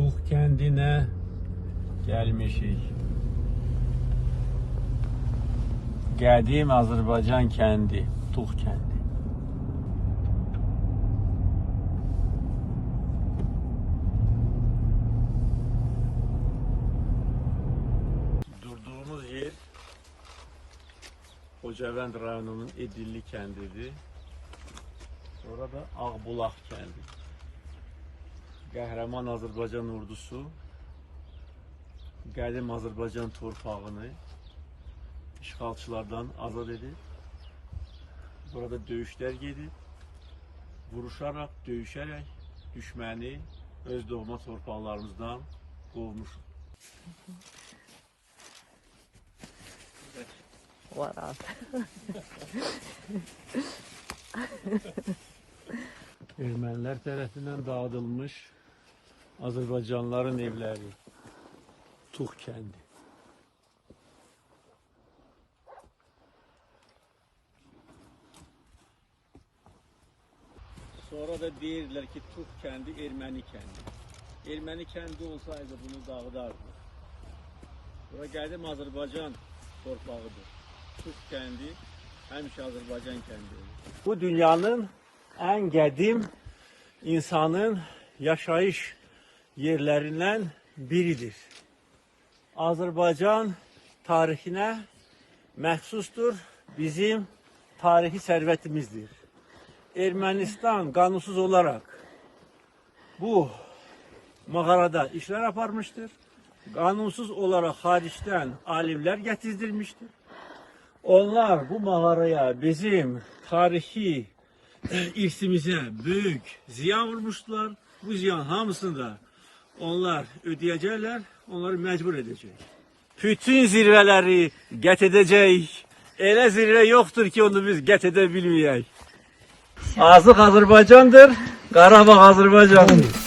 Tuh kendine gelmişik. Geldiğim Azerbaycan kendi, Tuh kendi. Durduğumuz yer Hocavənd rayonunun Edilli kəndidir. Sonra da Ağbulaq kəndidir. Qəhrəman Azərbaycan ordusu qədim Azərbaycan torpağını işğalçılardan azad edib. Burada döyüşlər gedib. Vuruşaraq, döyüşərək düşməni öz doğma torpaqlarımızdan qovmuşuq. What up? Ermənilər tərəfindən dağıdılmış Azərbaycanlıların evləri. Tuğ kəndi. Sonra da deyirlər ki, Tuğ kəndi erməni kəndi. Erməni kəndi olsaydı bunu dağıdardı. Bura qədim Azərbaycan torpağıdır. Tuğ kəndi həmişə Azərbaycan kəndidir. Bu dünyanın ən qədim insanın yaşayış yerlərindən biridir. Azərbaycan tarixinə məxsusdur, bizim tarixi sərvətimizdir. Ermənistan qanunsuz olaraq bu mağarada işlər aparmışdır. Qanunsuz olaraq xaricdən alimlər gətirdirmişdir. Onlar bu mağaraya bizim tarixi irsimizə böyük ziyan vurmuşdular. Bu ziyan hamısını da onlar ödəyəcəklər, onları məcbur edəcək. Bütün zirvələri qət edəcək. Elə zirvə yoxdur ki, onu biz qət edə bilməyək. Azıq Azərbaycandır, Qarabağ Azərbaycandır.